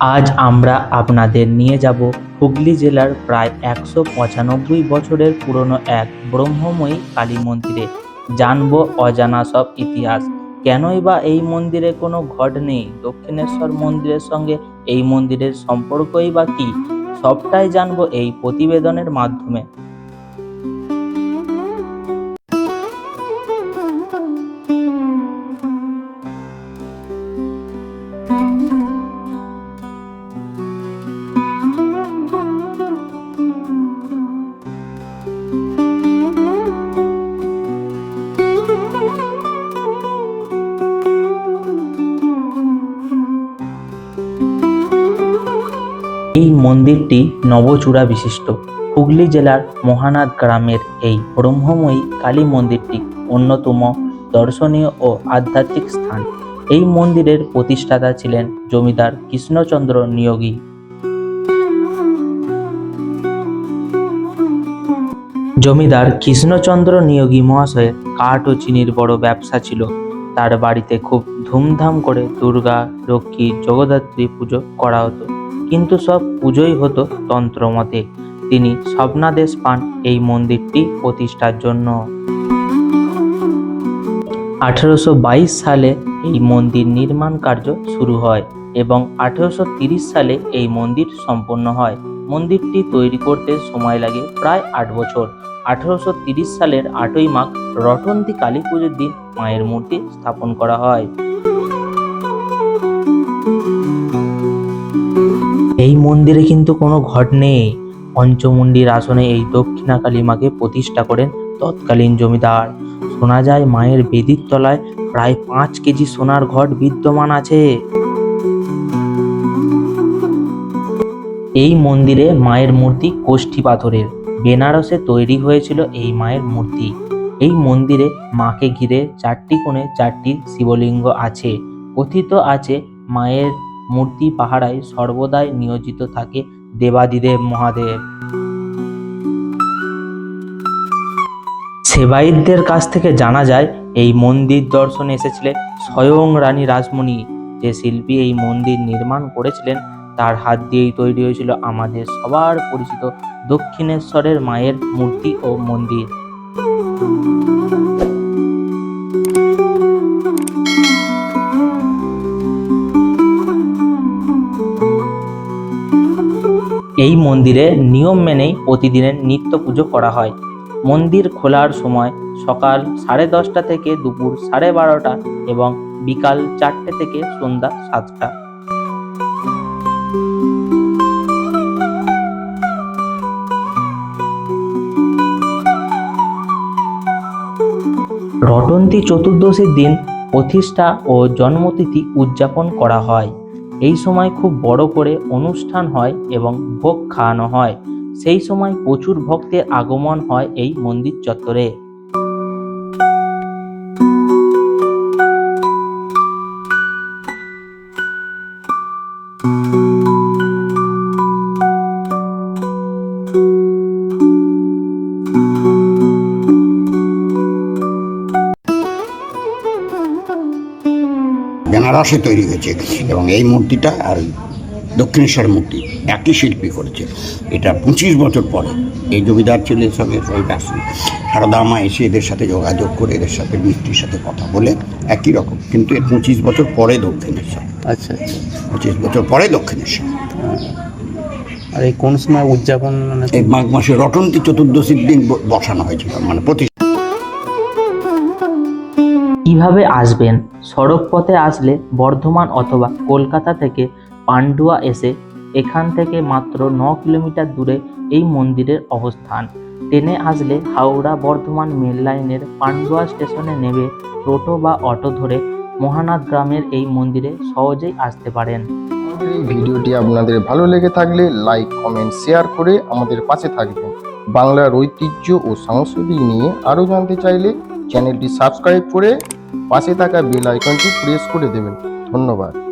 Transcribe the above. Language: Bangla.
আজ আমরা আপনাদের নিয়ে যাব হুগলি জেলার প্রায় একশো পঁচানব্বই বছরের পুরনো এক ব্রহ্মময়ী কালী মন্দিরে। জানব অজানা সব ইতিহাস। কেনই বা এই মন্দিরে কোনো ঘট নেই? দক্ষিণেশ্বর মন্দিরের সঙ্গে এই মন্দিরের সম্পর্কই বা কী? সবটাই জানব এই প্রতিবেদনের মাধ্যমে। মন্দিরটি নবচূড়া বিশিষ্ট। হুগলি জেলার মহানাদ গ্রামের এই ব্রহ্মময়ী কালী মন্দিরটি অন্যতম দর্শনীয় ও আধ্যাত্মিক স্থান। এই মন্দিরের প্রতিষ্ঠাতা ছিলেন জমিদার কৃষ্ণচন্দ্র নিয়োগী। জমিদার কৃষ্ণচন্দ্র নিয়োগী মহাশয়ের কাঠ ও চিনির বড় ব্যবসা ছিল। তার বাড়িতে খুব ধুমধাম করে দুর্গা, লক্ষ্মী, জগদ্ধাত্রী পুজো করা হতো। কিন্তু সব পুজোই হতো তন্ত্রমতে। তিনি স্বপ্নাদেশ পান এই মন্দিরটি প্রতিষ্ঠার জন্য। আঠেরোশো সালে এই মন্দির নির্মাণ কার্য শুরু হয় এবং আঠেরোশো সালে এই মন্দির সম্পন্ন হয়। মন্দিরটি তৈরি করতে সময় লাগে প্রায় আট বছর। আঠেরোশো সালের আটই মাঘ রটন্তী কালী পুজোর দিন মায়ের মূর্তি স্থাপন করা হয়। এই মন্দিরে কিন্তু কোনো ঘট নেই। পঞ্চমুণ্ডির আসনে এই দক্ষিণা কালী মাকে প্রতিষ্ঠা করেন তৎকালীন জমিদার। শোনা যায় মায়ের বেদির তলায় প্রায় পাঁচ কেজি সোনার ঘট বিদ্যমান আছে। এই মন্দিরে মায়ের মূর্তি কোষ্ঠী পাথরের। বেনারসে তৈরি হয়েছিল এই মায়ের মূর্তি। এই মন্দিরে মাকে ঘিরে চারটি কোণে চারটি শিবলিঙ্গ আছে। কথিত আছে মায়ের মূর্তি পাহারায় সর্বদাই নিয়োজিত থাকে দেবাদিদেব মহাদেব। সেবায়িতদের কাছ থেকে জানা যায়, এই মন্দির দর্শনে এসেছিলেন স্বয়ং রানী রাসমণি যে শিল্পী এই মন্দির নির্মাণ করেছিলেন, তার হাত দিয়েই তৈরি হয়েছিল আমাদের সবার পরিচিত দক্ষিণেশ্বরের মায়ের মূর্তি ও মন্দির। এই মন্দিরে নিয়ম মেনেই প্রতিদিনের নিত্য পুজো করা হয়। মন্দির খোলার সময় সকাল সাড়ে দশটা থেকে দুপুর সাড়ে বারোটা এবং বিকাল চারটে থেকে সন্ধ্যা সাতটা। রটন্তী চতুর্দশীর দিন প্রতিষ্ঠা ও জন্মতিথি উদযাপন করা হয়। এই সময় খুব বড় করে অনুষ্ঠান হয় এবং ভোগ খাওয়ানো হয়। সেই সময় প্রচুর ভক্তের আগমন হয় এই মন্দির চত্বরে। বেনারসে তৈরি হয়েছে এবং এই মূর্তিটা আর দক্ষিণেশ্বর মূর্তি একই শিল্পী করেছে। এটা পঁচিশ বছর পরে এই জমিদার ছেলের সঙ্গে ওই রাসি সারদামা এসে এদের সাথে যোগাযোগ করে এদের সাথে মিস্ত্রির সাথে কথা বলে একই রকম। কিন্তু এর পঁচিশ বছর পরে দক্ষিণেশ্বর। আচ্ছা আচ্ছা। পঁচিশ বছর পরে দক্ষিণেশ্বর। আর এই কোন সময় উদযাপন মানে এই মাঘ মাসে রটন্তী চতুর্দশীর দিন বসানো হয়েছিল মানে প্রতি কীভাবে আসবেন? সড়ক পথে আসলে বর্ধমান অথবা কলকাতা থেকে পান্ডুয়া এসে এখান থেকে মাত্র ন কিলোমিটার দূরে এই মন্দিরের অবস্থান। ট্রেনে আসলে হাওড়া বর্ধমান মেল লাইনের পান্ডুয়া স্টেশনে নেমে টোটো বা অটো ধরে মহানাথ গ্রামের এই মন্দিরে সহজেই আসতে পারেন। এই ভিডিওটি আপনাদের ভালো লেগে থাকলে লাইক, কমেন্ট, শেয়ার করে আমাদের পাশে থাকবেন। বাংলার ঐতিহ্য ও সংস্কৃতি নিয়ে আরও জানতে চাইলে চ্যানেলটি সাবস্ক্রাইব করে পাশে থাকা বেল আইকনটি প্রেস করে দেবেন। ধন্যবাদ।